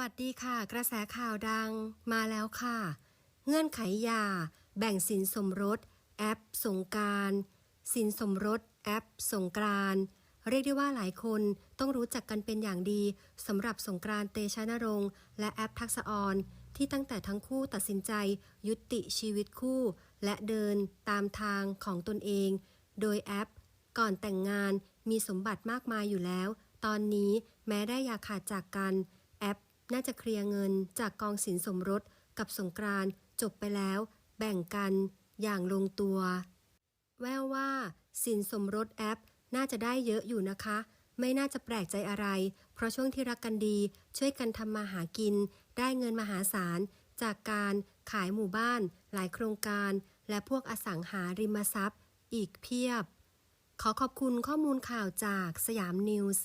วัสดีค่ะ กระแสข่าวดังมาแล้วค่ะ เงื่อนไขยา แบ่งสินสมรส แอปสงการสินสมรส แอปสงกรานเรียกได้ว่าหลายคนต้องรู้จักกันเป็นอย่างดีสำหรับสงกรานเตชะนรงค์และแอปทักษออนที่ตั้งแต่ทั้งคู่ตัดสินใจยุติชีวิตคู่ และเดินตามทางของตนเอง โดยแอป ก่อนแต่งงานมีสมบัติมากมายอยู่แล้ว ตอนนี้แม้ได้อย่าขาดจากกันแอป น่าจะเคลียร์เงินจากกองสินสมรสกับสงกรานจบไปแล้ว แบ่งกันอย่างลงตัว แววว่า สินสมรสแอป น่าจะได้เยอะอยู่นะคะ ไม่น่าจะแปลกใจอะไร เพราะช่วงที่รักกันดี ช่วยกันทำมาหากิน ได้เงินมหาศาล จากการขายหมู่บ้าน หลายโครงการ และพวกอสังหาริมทรัพย์ อีกเพียบ ขอขอบคุณข้อมูลข่าวจากสยามนิวส์